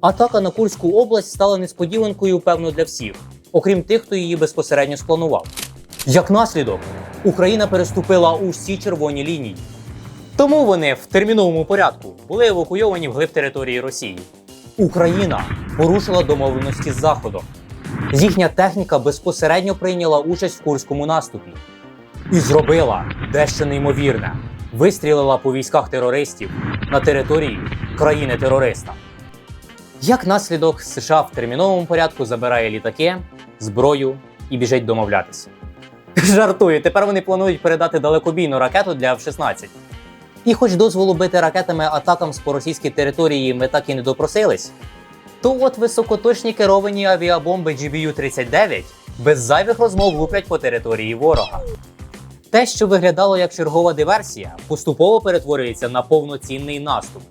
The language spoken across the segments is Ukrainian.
Атака на Курську область стала несподіванкою, певно, для всіх, окрім тих, хто її безпосередньо спланував. Як наслідок, Україна переступила усі червоні лінії. Тому вони в терміновому порядку були евакуйовані вглиб території Росії. Україна порушила домовленості з Заходом. Їхня техніка безпосередньо прийняла участь в курському наступі і зробила дещо неймовірне: вистрілила по військах терористів на території країни-терориста. Як наслідок, США в терміновому порядку забирає літаки, зброю і біжить домовлятися. Жартую, тепер вони планують передати далекобійну ракету для F-16. І хоч дозволу бити ракетами атакам з по російській території ми так і не допросились, то от високоточні керовані авіабомби GBU-39 без зайвих розмов луплять по території ворога. Те, що виглядало як чергова диверсія, поступово перетворюється на повноцінний наступ.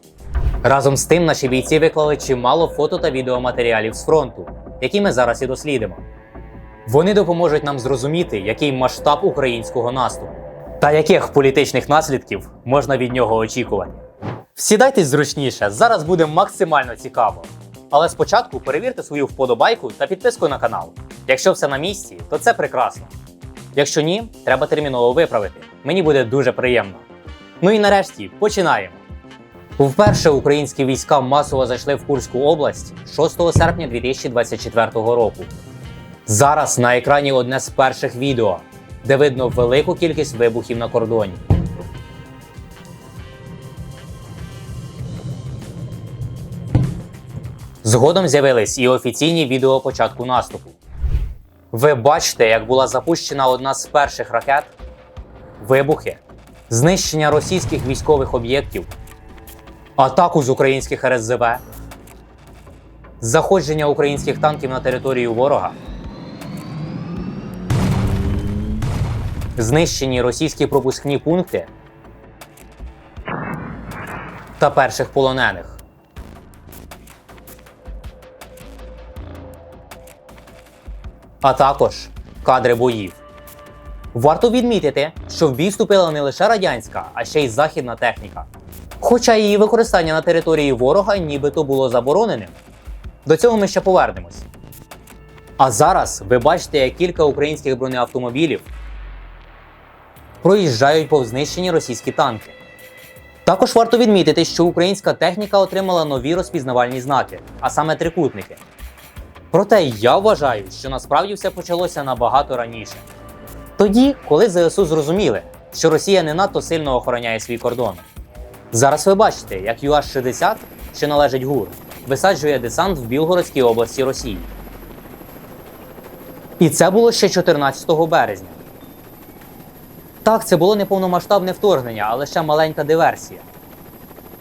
Разом з тим, наші бійці виклали чимало фото та відеоматеріалів з фронту, які ми зараз і дослідимо. Вони допоможуть нам зрозуміти, який масштаб українського наступу та яких політичних наслідків можна від нього очікувати. Сідайтесь зручніше, зараз буде максимально цікаво. Але спочатку перевірте свою вподобайку та підписку на канал. Якщо все на місці, то це прекрасно. Якщо ні, треба терміново виправити. Мені буде дуже приємно. Ну і нарешті починаємо. Вперше українські війська масово зайшли в Курську область 6 серпня 2024 року. Зараз на екрані одне з перших відео, де видно велику кількість вибухів на кордоні. Згодом з'явились і офіційні відео початку наступу. Ви бачите, як була запущена одна з перших ракет, вибухи, знищення російських військових об'єктів, атаку з українських РСЗВ, заходження українських танків на територію ворога, знищені російські пропускні пункти та перших полонених. а також кадри боїв. Варто відмітити, що в бій вступила не лише радянська, а ще й західна техніка. Хоча її використання на території ворога нібито було забороненим. До цього ми ще повернемось. А зараз ви бачите, як кілька українських бронеавтомобілів проїжджають повз знищені російські танки. Також варто відмітити, що українська техніка отримала нові розпізнавальні знаки, а саме трикутники. Проте я вважаю, що насправді все почалося набагато раніше. Тоді, коли ЗСУ зрозуміли, що Росія не надто сильно охороняє свій кордон. Зараз ви бачите, як ЮАЗ-60, що належить ГУР, висаджує десант в Білгородській області Росії. І це було ще 14 березня. Так, це було не повномасштабне вторгнення, а лише маленька диверсія.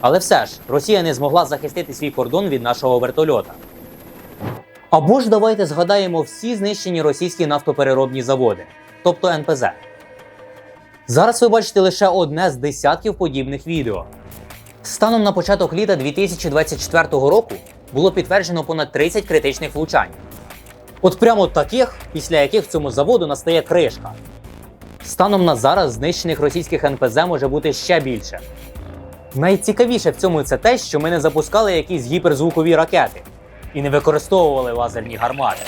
Але все ж, Росія не змогла захистити свій кордон від нашого вертольота. Або ж давайте згадаємо всі знищені російські нафтопереробні заводи, тобто НПЗ. Зараз ви бачите лише одне з десятків подібних відео. Станом на початок літа 2024 року було підтверджено понад 30 критичних влучань. От прямо таких, після яких цьому заводу настає кришка. Станом на зараз знищених російських НПЗ може бути ще більше. Найцікавіше в цьому це те, що ми не запускали якісь гіперзвукові ракети і не використовували лазерні гармати.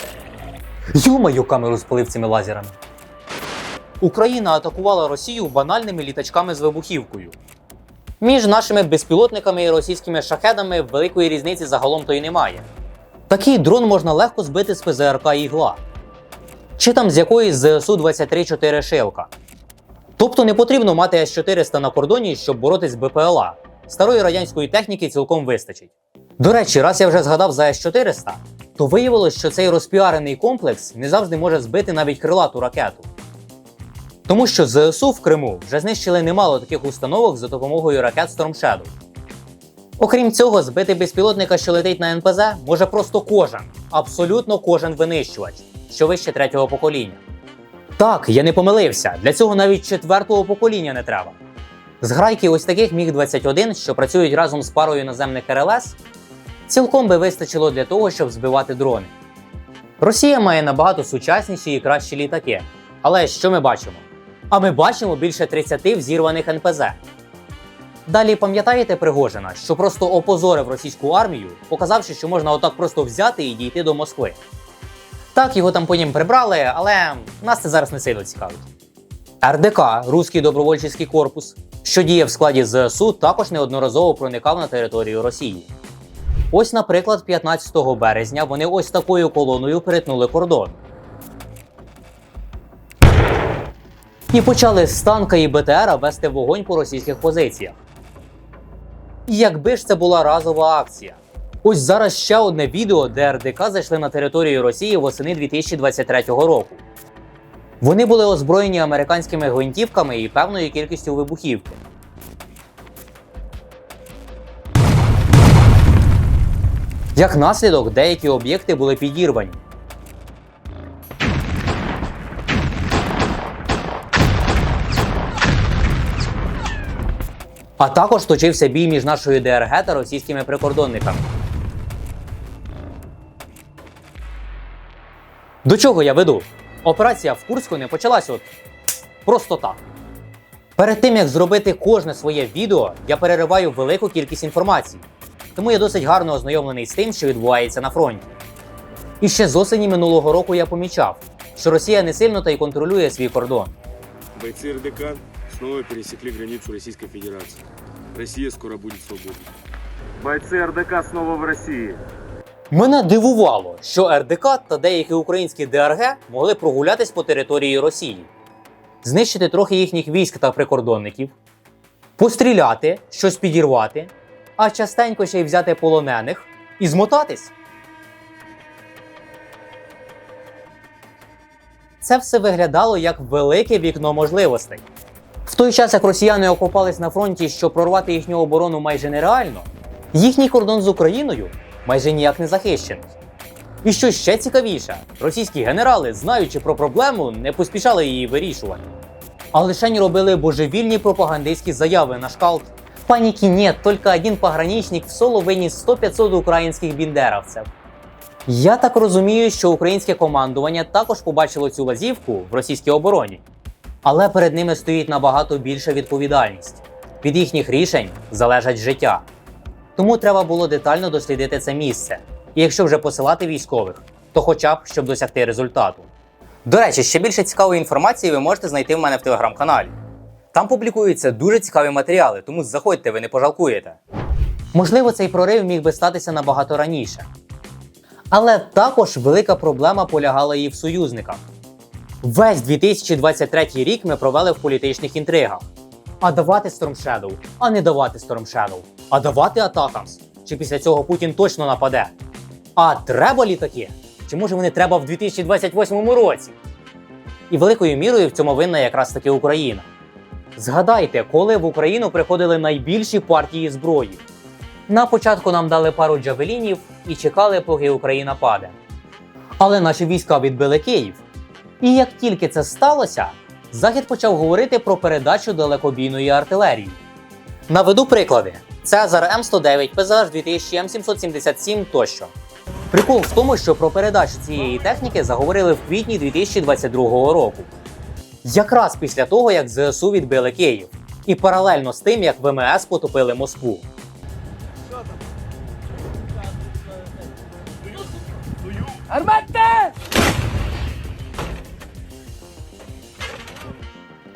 Йомаю, камеру спалив цими лазерами. Україна атакувала Росію банальними літачками з вибухівкою. Між нашими безпілотниками і російськими шахедами великої різниці загалом то й немає. Такий дрон можна легко збити з ПЗРК ігла. Чи там з якоїсь ЗСУ 23-4 шилка. Тобто не потрібно мати С-400 на кордоні, щоб боротись з БПЛА. Старої радянської техніки цілком вистачить. До речі, раз я вже згадав за С-400, то виявилось, що цей розпіарений комплекс не завжди може збити навіть крилату ракету. Тому що ЗСУ в Криму вже знищили немало таких установок за допомогою ракет Storm Shadow. Окрім цього, збити безпілотника, що летить на НПЗ, може просто кожен, абсолютно кожен винищувач, що вище третього покоління. Так, я не помилився, для цього навіть четвертого покоління не треба. Зграйки ось таких Міг-21, що працюють разом з парою наземних РЛС, цілком би вистачило для того, щоб збивати дрони. Росія має набагато сучасніші і кращі літаки. Але що ми бачимо? А ми бачимо більше 30 взірваних НПЗ. Далі пам'ятаєте Пригожина, що просто опозорив російську армію, показавши, що можна отак просто взяти і дійти до Москви. Так, його там потім прибрали, але нас це зараз не сильно цікавить. РДК, Руський добровольчий корпус, що діє в складі ЗСУ, також неодноразово проникав на територію Росії. Ось, наприклад, 15 березня вони ось такою колоною перетнули кордон. І почали з танка і БТРа вести вогонь по російських позиціях. Якби ж це була разова акція. Ось зараз ще одне відео, де РДК зайшли на територію Росії восени 2023 року. Вони були озброєні американськими гвинтівками і певною кількістю вибухівки. Як наслідок, деякі об'єкти були підірвані. А також точився бій між нашою ДРГ та російськими прикордонниками. До чого я веду? Операція в Курську не почалась от просто так. Перед тим як зробити кожне своє відео, я перериваю велику кількість інформації. Тому я досить гарно ознайомлений з тим, що відбувається на фронті. І ще з осені минулого року я помічав, що Росія не сильно та й контролює свій кордон. Бойцы РДК снова пересекли границу Российской Федерации. Россия скоро будет свободна. Бойцы РДК снова в России. Мене дивувало, що РДК та деякі українські ДРГ могли прогулятись по території Росії, знищити трохи їхніх військ та прикордонників, постріляти, щось підірвати, а частенько ще й взяти полонених і змотатись. Це все виглядало як велике вікно можливостей. В той час, як росіяни окопались на фронті, що прорвати їхню оборону майже нереально, їхній кордон з Україною майже ніяк не захищений. І що ще цікавіше, російські генерали, знаючи про проблему, не поспішали її вирішувати. А лише робили божевільні пропагандистські заяви на шкалт. Паніки нет, тільки один пограничник в соло виніс 100-500 українських біндеровців. Я так розумію, що українське командування також побачило цю лазівку в російській обороні. Але перед ними стоїть набагато більша відповідальність. Від їхніх рішень залежать життя. Тому треба було детально дослідити це місце. І якщо вже посилати військових, то хоча б щоб досягти результату. До речі, ще більше цікавої інформації ви можете знайти в мене в телеграм-каналі. Там публікуються дуже цікаві матеріали, тому заходьте, ви не пожалкуєте. Можливо, цей прорив міг би статися набагато раніше. Але також велика проблема полягала і в союзниках. Весь 2023 рік ми провели в політичних інтригах. А давати Storm Shadow, а не давати Storm Shadow, а давати Атакамс. Чи після цього Путін точно нападе? А треба літаки? Чи може вони треба в 2028 році? І великою мірою в цьому винна якраз таки Україна. Згадайте, коли в Україну приходили найбільші партії зброї. На початку нам дали пару джавелінів і чекали, поки Україна паде. Але наші війська відбили Київ. І як тільки це сталося, Захід почав говорити про передачу далекобійної артилерії. Наведу приклади: Цезар М109, ПЗH 2000, М777 тощо. Прикол в тому, що про передачу цієї техніки заговорили в квітні 2022 року. Якраз після того, як ЗСУ відбили Київ, і паралельно з тим, як ВМС потопили Москву.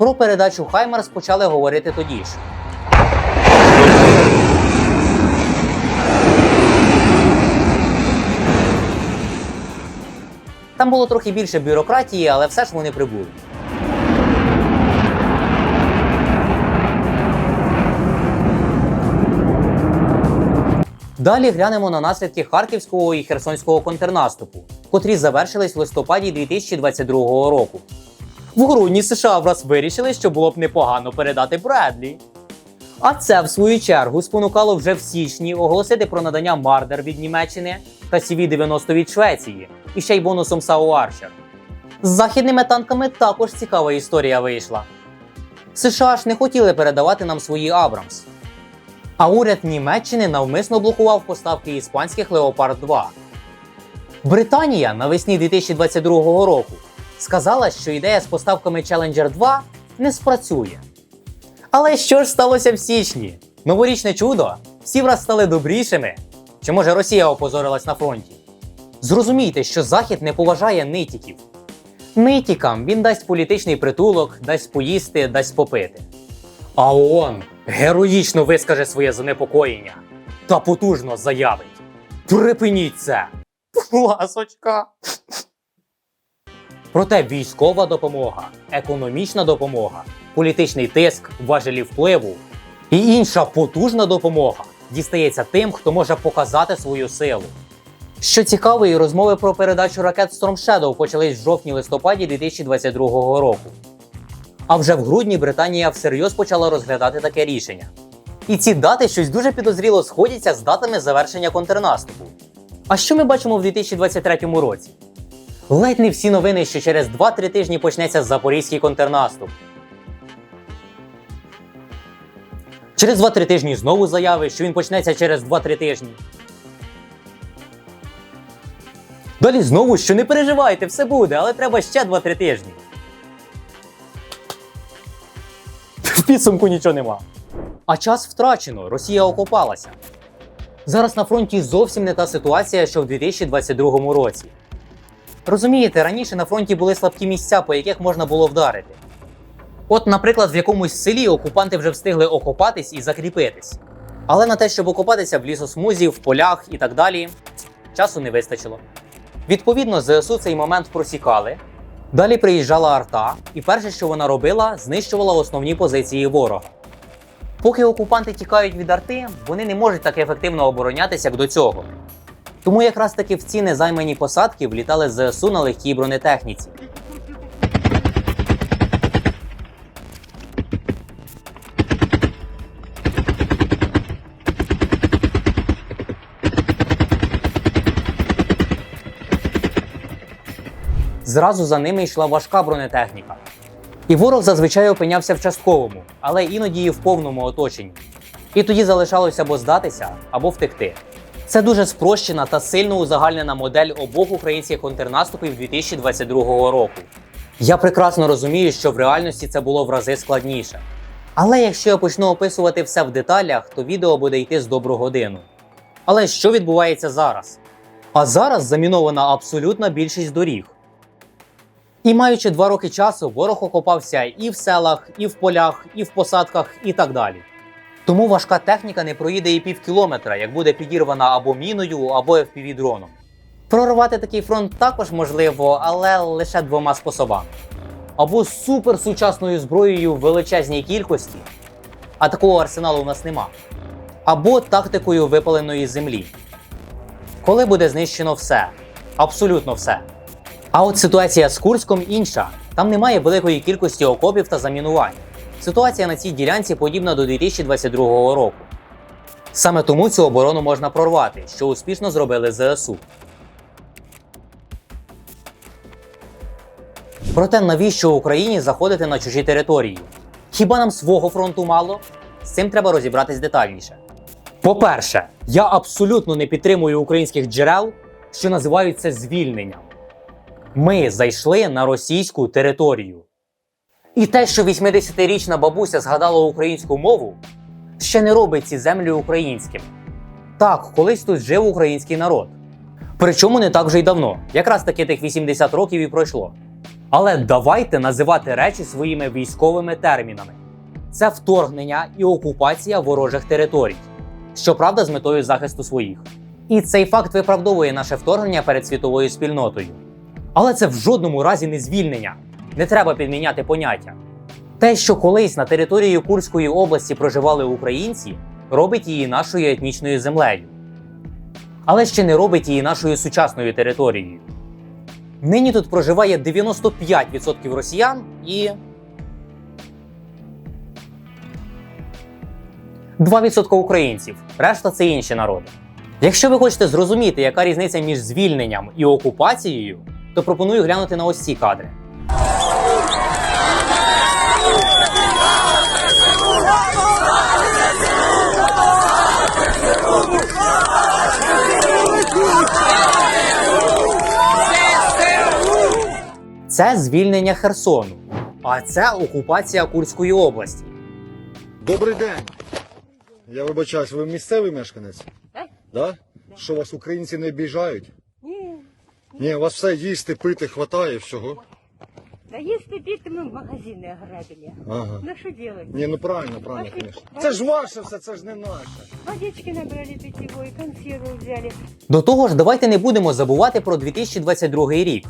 Про передачу Хаймарс почали говорити тоді ж. Там було трохи більше бюрократії, але все ж вони прибули. Далі глянемо на наслідки Харківського і Херсонського контрнаступу, котрі завершились в листопаді 2022 року. В грудні США враз вирішили, що було б непогано передати Бредлі. А це, в свою чергу, спонукало вже в січні оголосити про надання Мардер від Німеччини та CV-90 від Швеції, і ще й бонусом САУ Арчер. З західними танками також цікава історія вийшла. США ж не хотіли передавати нам свої Абрамс. А уряд Німеччини навмисно блокував поставки іспанських Леопард 2. Британія навесні 2022 року сказала, що ідея з поставками Challenger 2 не спрацює. Але що ж сталося в січні? Новорічне чудо? Всі враз стали добрішими? Чи може Росія опозорилась на фронті? Зрозумійте, що Захід не поважає нитіків. Нитікам він дасть політичний притулок, дасть поїсти, дасть попити. А ООН героїчно вискаже своє занепокоєння та потужно заявить: Припиніть це! Ласочка! Проте військова допомога, економічна допомога, політичний тиск, важелі впливу і інша потужна допомога дістається тим, хто може показати свою силу. Що цікаво, і розмови про передачу ракет Storm Shadow почались в жовтні-листопаді 2022 року. А вже в грудні Британія всерйоз почала розглядати таке рішення. І ці дати щось дуже підозріло сходяться з датами завершення контрнаступу. А що ми бачимо в 2023 році? Ледь не всі новини, що через 2-3 тижні почнеться запорізький контрнаступ. Через 2-3 тижні знову заяви, що він почнеться через 2-3 тижні. Далі знову, що не переживайте, все буде, але треба ще 2-3 тижні. В підсумку нічого нема. А час втрачено, Росія окопалася. Зараз на фронті зовсім не та ситуація, що в 2022 році. Розумієте, раніше на фронті були слабкі місця, по яких можна було вдарити. От, наприклад, в якомусь селі окупанти вже встигли окопатись і закріпитись. Але на те, щоб окопатися в лісосмузі, в полях і так далі, часу не вистачило. Відповідно, ЗСУ цей момент просікали. Далі приїжджала арта, і перше, що вона робила, знищувала основні позиції ворога. Поки окупанти тікають від арти, вони не можуть так ефективно оборонятися, як до цього. Тому якраз таки в ці незаймані посадки влітали ЗСУ на легкій бронетехніці. Зразу за ними йшла важка бронетехніка. І ворог зазвичай опинявся в частковому, але іноді і в повному оточенні. І тоді залишалося або здатися, або втекти. Це дуже спрощена та сильно узагальнена модель обох українських контрнаступів 2022 року. Я прекрасно розумію, що в реальності це було в рази складніше. Але якщо я почну описувати все в деталях, то відео буде йти з добру годину. Але що відбувається зараз? А зараз замінована абсолютна більшість доріг. І маючи два роки часу, ворог окопався і в селах, і в полях, і в посадках, і так далі. Тому важка техніка не проїде і пів кілометра, як буде підірвана або міною, або FPV-дроном. Прорвати такий фронт також можливо, але лише двома способами: або суперсучасною зброєю в величезній кількості, а такого арсеналу у нас нема, або тактикою випаленої землі. Коли буде знищено все, абсолютно все. А от ситуація з Курськом інша. Там немає великої кількості окопів та замінувань. Ситуація на цій ділянці подібна до 2022 року. Саме тому цю оборону можна прорвати, що успішно зробили ЗСУ. Проте навіщо Україні заходити на чужі території? Хіба нам свого фронту мало? З цим треба розібратись детальніше. По-перше, я абсолютно не підтримую українських джерел, що називають це звільненням. Ми зайшли на російську територію. І те, що 80-річна бабуся згадала українську мову, ще не робить ці землі українськими. Так, колись тут жив український народ. Причому не так вже й давно, якраз таки тих 80 років і пройшло. Але давайте називати речі своїми військовими термінами: це вторгнення і окупація ворожих територій, щоправда, з метою захисту своїх. І цей факт виправдовує наше вторгнення перед світовою спільнотою. Але це в жодному разі не звільнення. Не треба підміняти поняття. Те, що колись на території Курської області проживали українці, робить її нашою етнічною землею. Але ще не робить її нашою сучасною територією. Нині тут проживає 95% росіян і. 2% українців, решта це інші народи. Якщо ви хочете зрозуміти, яка різниця між звільненням і окупацією, то пропоную глянути на ось ці кадри. Це звільнення Херсону, а це окупація Курської області. Добрий день. Я вибачаюсь, ви місцевий мешканець? Так. Да? Що вас українці не обіжають? Ні, Ні, у вас все їсти, пити, хватає всього. да если пить, мы магазины ограбили. Ага. Ну что делать? Ні, ну правильно, правильно, звісно. Це ж ваше все, це ж не наше. Водички набрали питьевой, консервы взяли. До того ж, давайте не будемо забувати про 2022 рік.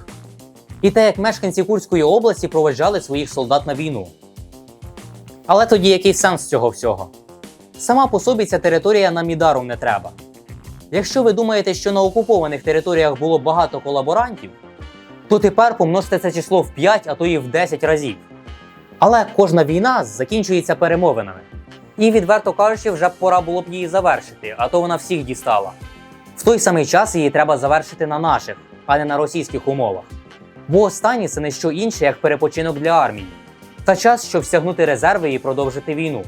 І те, як мешканці Курської області проведжали своїх солдат на війну. Але тоді який сенс цього всього? Сама по собі ця територія нам і даром не треба. Якщо ви думаєте, що на окупованих територіях було багато колаборантів, то тепер помножте це число в 5, а то і в 10 разів. Але кожна війна закінчується перемовинами. І, відверто кажучи, вже пора було б її завершити, а то вона всіх дістала. В той самий час її треба завершити на наших, а не на російських умовах. Бо останні це не що інше, як перепочинок для армії, та час, щоб стягнути резерви і продовжити війну.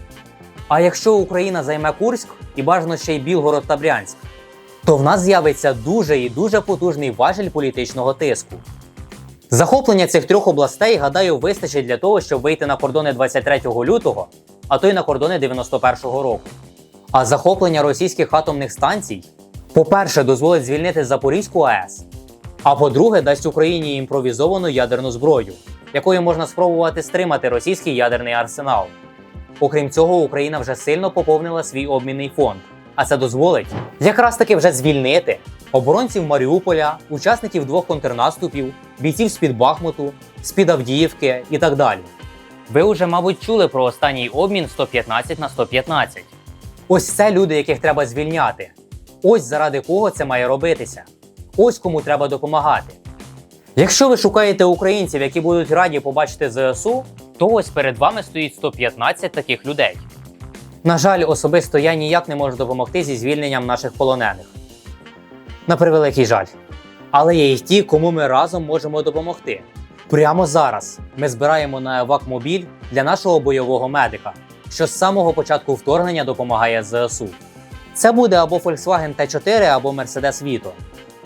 А якщо Україна займе Курськ і бажано ще й Білгород та Брянськ, то в нас з'явиться дуже і дуже потужний важіль політичного тиску. Захоплення цих трьох областей, гадаю, вистачить для того, щоб вийти на кордони 23 лютого, а то й на кордони 91-го року. А захоплення російських атомних станцій, по-перше, дозволить звільнити Запорізьку АЕС, а по-друге, дасть Україні імпровізовану ядерну зброю, якою можна спробувати стримати російський ядерний арсенал. Окрім цього, Україна вже сильно поповнила свій обмінний фонд, а це дозволить якраз таки вже звільнити оборонців Маріуполя, учасників двох контрнаступів, бійців з-під Бахмуту, з-під Авдіївки і так далі. Ви вже, мабуть, чули про останній обмін 115 на 115. Ось це люди, яких треба звільняти. Ось заради кого це має робитися. Ось кому треба допомагати. Якщо ви шукаєте українців, які будуть раді побачити ЗСУ, то ось перед вами стоїть 115 таких людей. На жаль, особисто я ніяк не можу допомогти зі звільненням наших полонених. На превеликий жаль. Але є й ті, кому ми разом можемо допомогти. Прямо зараз ми збираємо на евакмобіль для нашого бойового медика, що з самого початку вторгнення допомагає ЗСУ. Це буде або Volkswagen T4, або Mercedes Vito.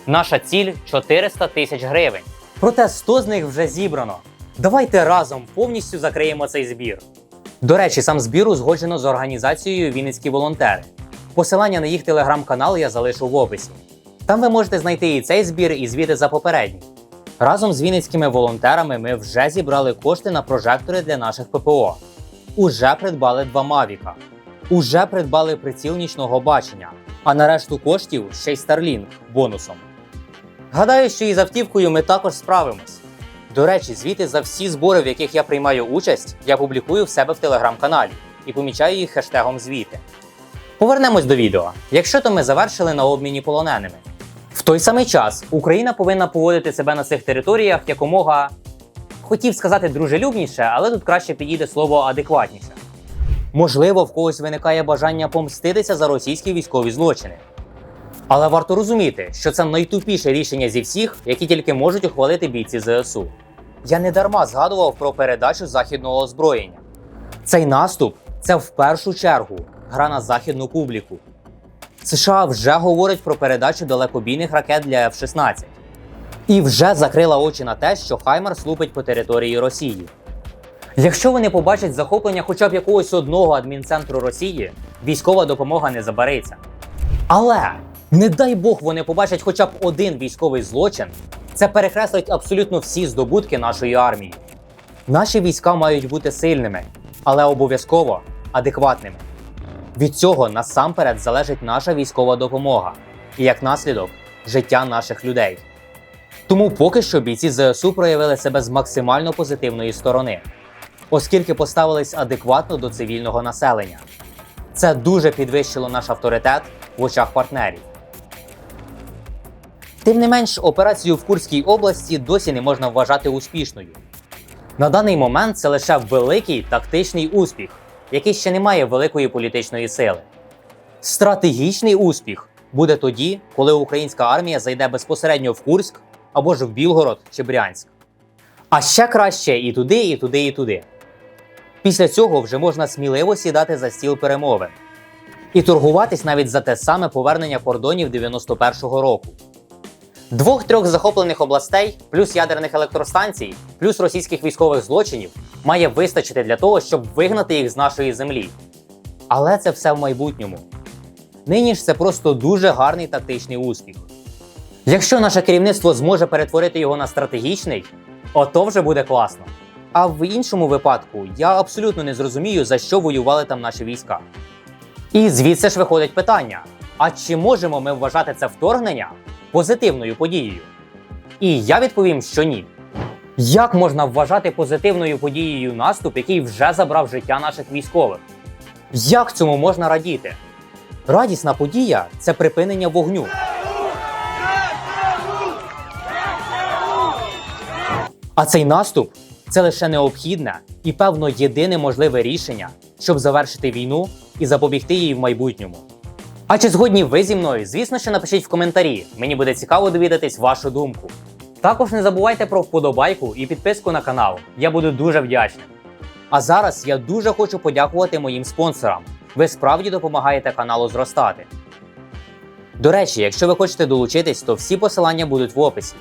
Наша ціль 400 тисяч гривень. Проте 100 з них вже зібрано. Давайте разом повністю закриємо цей збір. До речі, сам збір узгоджено з організацією Вінницькі волонтери. Посилання на їх телеграм-канал я залишу в описі. Там ви можете знайти і цей збір, і звіти за попередній. Разом з вінницькими волонтерами ми вже зібрали кошти на прожектори для наших ППО. Уже придбали два Мавіка. Уже придбали приціл нічного бачення. А на решту коштів ще й Starlink бонусом. Гадаю, що і з автівкою ми також справимось. До речі, звіти за всі збори, в яких я приймаю участь, я публікую в себе в телеграм-каналі і помічаю їх хештегом звіти. Повернемось до відео. Якщо то ми завершили на обміні полоненими. В той самий час Україна повинна поводити себе на цих територіях якомога хотів сказати дружелюбніше, але тут краще підійде слово адекватніше. Можливо, в когось виникає бажання помститися за російські військові злочини. Але варто розуміти, що це найтупіше рішення зі всіх, які тільки можуть ухвалити бійці ЗСУ. Я не дарма згадував про передачу західного озброєння. Цей наступ це в першу чергу гра на західну публіку. США вже говорить про передачу далекобійних ракет для F-16 і вже закрила очі на те, що Хаймарс лупить по території Росії. Якщо вони побачать захоплення хоча б якогось одного адмінцентру Росії, військова допомога не забариться. Але не дай Бог вони побачать хоча б один військовий злочин, це перекреслить абсолютно всі здобутки нашої армії. Наші війська мають бути сильними, але обов'язково адекватними. Від цього насамперед залежить наша військова допомога і як наслідок життя наших людей. Тому поки що бійці ЗСУ проявили себе з максимально позитивної сторони, оскільки поставились адекватно до цивільного населення. Це дуже підвищило наш авторитет в очах партнерів. Тим не менш, операцію в Курській області досі не можна вважати успішною. На даний момент це лише великий тактичний успіх, який ще не має великої політичної сили. Стратегічний успіх буде тоді, коли українська армія зайде безпосередньо в Курськ або ж в Білгород чи Брянськ. А ще краще і туди, і туди, і туди. Після цього вже можна сміливо сідати за стіл перемовин і торгуватись навіть за те саме повернення кордонів 91-го року. Двох-трьох захоплених областей, плюс ядерних електростанцій, плюс російських військових злочинів має вистачити для того, щоб вигнати їх з нашої землі. Але це все в майбутньому. Нині ж це просто дуже гарний тактичний успіх. Якщо наше керівництво зможе перетворити його на стратегічний, ото вже буде класно. А в іншому випадку я абсолютно не зрозумію, за що воювали там наші війська. І звідси ж виходить питання: а чи можемо ми вважати це вторгнення позитивною подією? І я відповім, що ні. Як можна вважати позитивною подією наступ, який вже забрав життя наших військових? Як цьому можна радіти? Радісна подія це припинення вогню. А цей наступ це лише необхідне і, певно, єдине можливе рішення, щоб завершити війну і запобігти їй в майбутньому. А чи згодні ви зі мною? Звісно, що напишіть в коментарі. Мені буде цікаво довідатись вашу думку. Також не забувайте про вподобайку і підписку на канал. Я буду дуже вдячним. А зараз я дуже хочу подякувати моїм спонсорам. Ви справді допомагаєте каналу зростати. До речі, якщо ви хочете долучитись, то всі посилання будуть в описі.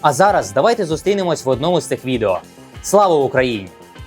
А зараз давайте зустрінемось в одному з цих відео. Слава Україні!